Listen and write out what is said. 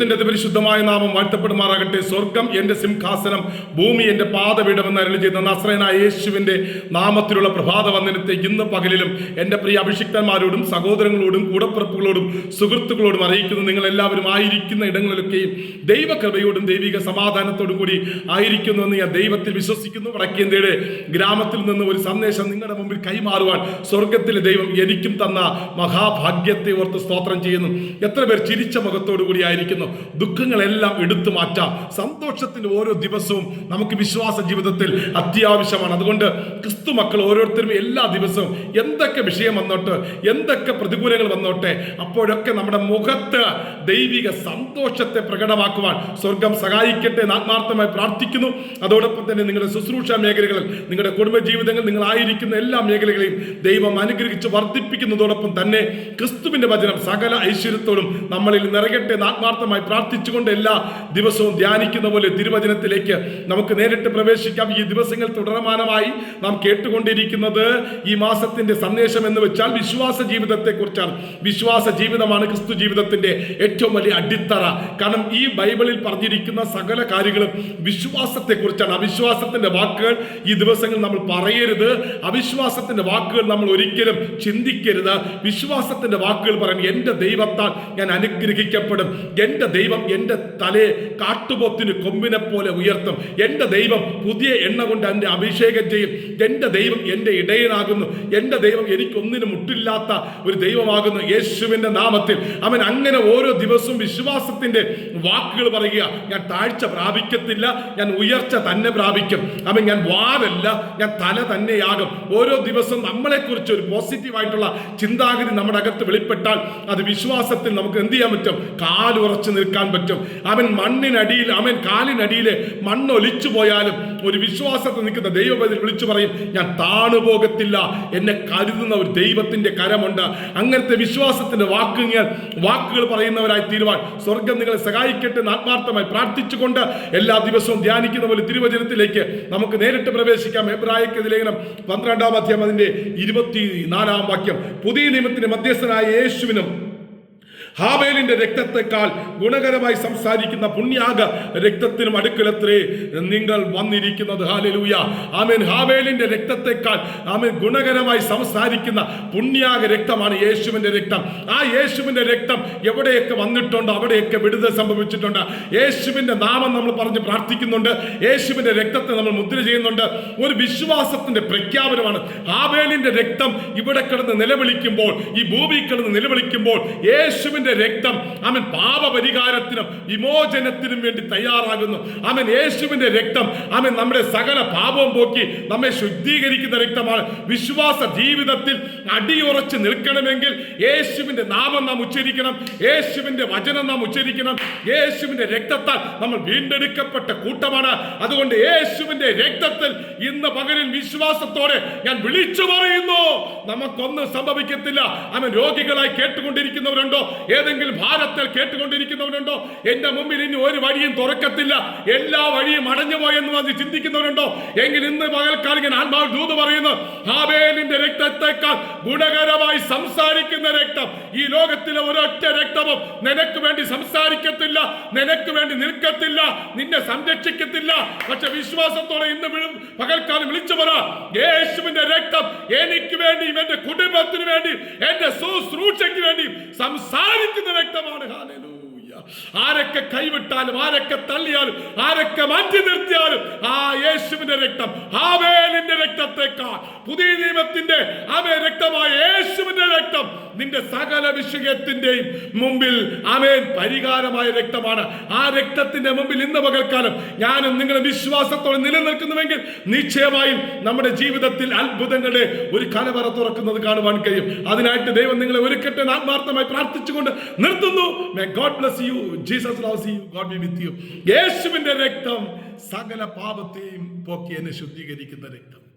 ദൈവത്തിന്റെ പരിശുദ്ധമായ നാമം വാഴ്ത്തപ്പെടുമാറാകട്ടെ. സ്വർഗം എന്റെ സിംഹാസനം ഭൂമി എന്റെ പാതപീഠമെന്ന് അരളി ചെയ്ത നസ്രനായ യേശുവിന്റെ നാമത്തിലുള്ള പ്രഭാത വന്ദനത്തെ ഇന്ന് പകലിലും എന്റെ പ്രിയ അഭിഷിക്തന്മാരോടും സഹോദരങ്ങളോടും കൂടപ്പിറപ്പുകളോടും സുഹൃത്തുക്കളോടും അറിയിക്കുന്നു. നിങ്ങൾ എല്ലാവരും ആയിരിക്കുന്ന ഇടങ്ങളിലൊക്കെയും ദൈവകൃപയോടും ദൈവിക സമാധാനത്തോടും കൂടി ആയിരിക്കുന്നു എന്ന് ഞാൻ ദൈവത്തിൽ വിശ്വസിക്കുന്നു. വടക്കേന്ത്യയുടെ ഗ്രാമത്തിൽ നിന്ന് ഒരു സന്ദേശം നിങ്ങളുടെ മുമ്പിൽ കൈമാറുവാൻ സ്വർഗത്തിലെ ദൈവം എനിക്കും തന്ന മഹാഭാഗ്യത്തെ ഓർത്ത് സ്തോത്രം ചെയ്യുന്നു. എത്ര പേർ ചിരിച്ച മുഖത്തോടു കൂടി ആയിരിക്കുന്നു. ദുഃഖങ്ങളെല്ലാം എടുത്തു മാറ്റാം. സന്തോഷത്തിന്റെ ഓരോ ദിവസവും നമുക്ക് വിശ്വാസ ജീവിതത്തിൽ അത്യാവശ്യമാണ്. അതുകൊണ്ട് ക്രിസ്തു മക്കൾ ഓരോരുത്തരും എല്ലാ ദിവസവും എന്തൊക്കെ വിഷയം വന്നോട്ട് എന്തൊക്കെ പ്രതികൂലങ്ങൾ വന്നോട്ടെ അപ്പോഴൊക്കെ നമ്മുടെ മുഖത്ത് ദൈവിക സന്തോഷത്തെ പ്രകടമാക്കുവാൻ സ്വർഗം സഹായിക്കട്ടെ എന്ന് ആത്മാർത്ഥമായി പ്രാർത്ഥിക്കുന്നു. അതോടൊപ്പം തന്നെ നിങ്ങളുടെ ശുശ്രൂഷ മേഖലകളിൽ നിങ്ങളുടെ കുടുംബജീവിതങ്ങൾ നിങ്ങളായിരിക്കുന്ന എല്ലാ മേഖലകളെയും ദൈവം അനുഗ്രഹിച്ച് വർദ്ധിപ്പിക്കുന്നതോടൊപ്പം തന്നെ ക്രിസ്തുവിന്റെ വചനം സകല ഐശ്വര്യത്തോടും നമ്മളിൽ നിറയട്ടെ എന്ന് ആത്മാർത്ഥമായി പ്രാർത്ഥിച്ചുകൊണ്ട് എല്ലാ ദിവസവും ധ്യാനിക്കുന്ന പോലെ തിരുവചനത്തിലേക്ക് നമുക്ക് നേരിട്ട് പ്രവേശിക്കാം. ഈ ദിവസങ്ങൾ തുടർമാനമായി നാം കേട്ടുകൊണ്ടിരിക്കുന്നത് ഈ മാസത്തിന്റെ സന്ദേശം എന്ന് വെച്ചാൽ വിശ്വാസ ജീവിതത്തെ കുറിച്ചാണ് വിശ്വാസ ജീവിതമാണ് ക്രിസ്തു ജീവിതത്തിന്റെ ഏറ്റവും വലിയ അടിത്തറ. കാരണം ഈ ബൈബിളിൽ പറഞ്ഞിരിക്കുന്ന സകല കാര്യങ്ങളും വിശ്വാസത്തെ കുറിച്ചാണ് അവിശ്വാസത്തിന്റെ വാക്കുകൾ ഈ ദിവസങ്ങൾ നമ്മൾ പറയരുത്. അവിശ്വാസത്തിന്റെ വാക്കുകൾ നമ്മൾ ഒരിക്കലും ചിന്തിക്കരുത്. വിശ്വാസത്തിന്റെ വാക്കുകൾ പറയണം എന്റെ ദൈവത്താൽ ഞാൻ അനുഗ്രഹിക്കപ്പെടും. ദൈവം എന്റെ തലയെ കാട്ടുപോത്തിന് കൊമ്പിനെ പോലെ ഉയർത്തും. എന്റെ ദൈവം പുതിയ എണ്ണ കൊണ്ട് എന്റെ അഭിഷേകം ചെയ്യും. എന്റെ ദൈവം എന്റെ ഇടയനാകുന്നു. എന്റെ ദൈവം എനിക്കൊന്നിനും മുട്ടില്ലാത്ത ഒരു ദൈവമാകുന്നു യേശുവിന്റെ നാമത്തിൽ. അവൻ അങ്ങനെ ഓരോ ദിവസവും വിശ്വാസത്തിന്റെ വാക്കുകൾ പറയുക. ഞാൻ താഴ്ച പ്രാപിക്കത്തില്ല. ഞാൻ ഉയർച്ച തന്നെ പ്രാപിക്കും. അവൻ ഞാൻ വാരല്ല ഞാൻ തല തന്നെയാകും. ഓരോ ദിവസവും നമ്മളെക്കുറിച്ച് ഒരു പോസിറ്റീവായിട്ടുള്ള ചിന്താഗതി നമ്മുടെ അകത്ത് വെളിപ്പെട്ടാൽ അത് വിശ്വാസത്തിൽ നമുക്ക് എന്ത് ചെയ്യാൻ പറ്റും? കാലുറച്ച് നിൽക്കാൻ പറ്റും. അവൻ മണ്ണിനടിയിൽ അവൻ കാലിനടിയിൽ മണ്ണ് ഒലിച്ചു പോയാലും ഒരു വിശ്വാസത്തിൽ നിൽക്കുന്ന ദൈവപതി വിളിച്ചു പറയും ഞാൻ താണുപോകത്തില്ല എന്നെ കരുതുന്ന ഒരു ദൈവത്തിന്റെ കരമുണ്ട്. അങ്ങനത്തെ വിശ്വാസത്തിന്റെ വാക്കുകൾ വാക്കുകൾ പറയുന്നവരായി തീരുവാൻ സ്വർഗം നിങ്ങളെ സഹായിക്കട്ടെ ആത്മാർത്ഥമായി പ്രാർത്ഥിച്ചുകൊണ്ട് എല്ലാ ദിവസവും ധ്യാനിക്കുന്ന പോലെ തിരുവചനത്തിലേക്ക് നമുക്ക് നേരിട്ട് പ്രവേശിക്കാം. എബ്രായക്ക് ലേഖനം പന്ത്രണ്ടാം അധ്യായം അതിന്റെ ഇരുപത്തി നാലാം വാക്യം. പുതിയ നിയമത്തിന്റെ മധ്യസ്ഥനായ യേശുവിനും ഹാബേലിന്റെ രക്തത്തെക്കാൾ ഗുണകരമായി സംസാരിക്കുന്ന പുണ്യാഗ രക്തത്തിനും അടുക്കലത്രേ നിങ്ങൾ വന്നിരിക്കുന്നത്. ഹാലലൂയ ആമേൻ. ഹാബേലിന്റെ രക്തത്തെക്കാൾ ആമേൻ ഗുണകരമായി സംസാരിക്കുന്ന പുണ്യാഗ രക്തമാണ് യേശുവിന്റെ രക്തം. ആ യേശുവിന്റെ രക്തം എവിടെയൊക്കെ വന്നിട്ടുണ്ടോ അവിടെയൊക്കെ വിടുതൽ സംഭവിച്ചിട്ടുണ്ട്. യേശുവിന്റെ നാമം നമ്മൾ പറഞ്ഞ് പ്രാർത്ഥിക്കുന്നുണ്ട്. യേശുവിന്റെ രക്തത്തെ നമ്മൾ മുദ്ര ചെയ്യുന്നുണ്ട്. ഒരു വിശ്വാസത്തിന്റെ പ്രഖ്യാപനമാണ്. ഹാബേലിന്റെ രക്തം ഇവിടെ കിടന്ന് നിലവിളിക്കുമ്പോൾ ഈ ഭൂമി കിടന്ന് നിലവിളിക്കുമ്പോൾ യേശുവിന്റെ രക്തം അവൻ പാപപരിഹാരത്തിനും വിമോചനത്തിനും വേണ്ടി തയ്യാറാകുന്നു. അവൻ യേശുവിന്റെ രക്തം അവൻ നമ്മുടെ സകല പാപവും പോക്കി നമ്മെ ശുദ്ധീകരിക്കുന്ന രക്തമാണ്. വിശ്വാസ ജീവിതത്തിൽ അടിയുറച്ച് നിൽക്കണമെങ്കിൽ യേശുവിന്റെ നാമം നാം ഉച്ചരിക്കണം യേശുവിന്റെ വചനം നാം ഉച്ചരിക്കണം. യേശുവിന്റെ രക്തത്താൽ നമ്മൾ വീണ്ടെടുക്കപ്പെട്ട കൂട്ടമാണ്. അതുകൊണ്ട് യേശുവിന്റെ രക്തത്തിൽ ഇന്ന് പകലിൽ വിശ്വാസത്തോടെ ഞാൻ വിളിച്ചു പറയുന്നു. നമുക്കൊന്നും സംഭവിക്കത്തില്ല. അവൻ രോഗികളായി കേട്ടുകൊണ്ടിരിക്കുന്നവരുണ്ടോ? ഏതെങ്കിലും ഭാരത്തിൽ കേട്ടുകൊണ്ടിരിക്കുന്നവനുണ്ടോ? എന്റെ മുമ്പിൽ ഇനി ഒരു വഴിയും തുറക്കത്തില്ല. എല്ലാ വഴിയും അടഞ്ഞു പോയെന്ന് വന്ന് ചിന്തിക്കുന്നവരുണ്ടോ എങ്കിൽ ഇന്ന് പകൽക്കാലം ഞാൻ ആത്മാവ് ദൂത് പറയുന്നു ഹാബേലിന്റെ രക്തത്തെക്കാൾ ഗുണകരമായി സംസാരിക്കുന്ന രക്തം. ഈ ലോകത്തിലെ ഒരൊറ്റ രക്തവും നിനക്ക് വേണ്ടി സംസാരിക്കത്തില്ല നിനക്ക് വേണ്ടി നിൽക്കത്തില്ല നിന്നെ സംരക്ഷിക്കത്തില്ല. പക്ഷെ വിശ്വാസത്തോടെ ഇന്ന് പകൽക്കാലം വിളിച്ചു പറ യേശുവിന്റെ രക്തം എനിക്ക് വേണ്ടിയും എന്റെ കുടുംബത്തിന് വേണ്ടി എന്റെ സുശ്രൂഷയ്ക്ക് വേണ്ടിയും സംസാരിക്കുന്ന രക്തമാണ് വ്യക്തമാണ്. ആരൊക്കെ കൈവിട്ടാലും ആരൊക്കെ തള്ളിയാലും ആരൊക്കെ മാറ്റി നിർത്തിയാലും ആ യേശുവിന്റെ രക്തം ആവേലിന്റെ രക്തത്തെക്കാൾ പുതിയ നിയമത്തിന്റെ ആമേ രക്തമായ യേശുവിന്റെ രക്തം നിന്റെ സകല വിഷയത്തിന്റെയും മുമ്പിൽ അമേൻ പരിഹാരമായ രക്തമാണ്. ആ രക്തത്തിന്റെ മുമ്പിൽ ഇന്ന് പകൽക്കാലം ഞാനും നിങ്ങളുടെ വിശ്വാസത്തോടെ നിലനിൽക്കുന്നുവെങ്കിൽ നിശ്ചയമായും നമ്മുടെ ജീവിതത്തിൽ അത്ഭുതങ്ങളുടെ ഒരു കലവറ തുറക്കുന്നത് കാണുവാൻ കഴിയും. അതിനായിട്ട് ദൈവം നിങ്ങളെ ഒരുക്കട്ടെ ആത്മാർത്ഥമായി പ്രാർത്ഥിച്ചുകൊണ്ട് നിർത്തുന്നു. God Jesus God be with യേശുവിന്റെ രക്തം സകല പാപത്തെയും പോക്കി എന്നെ ശുദ്ധീകരിക്കുന്ന രക്തം.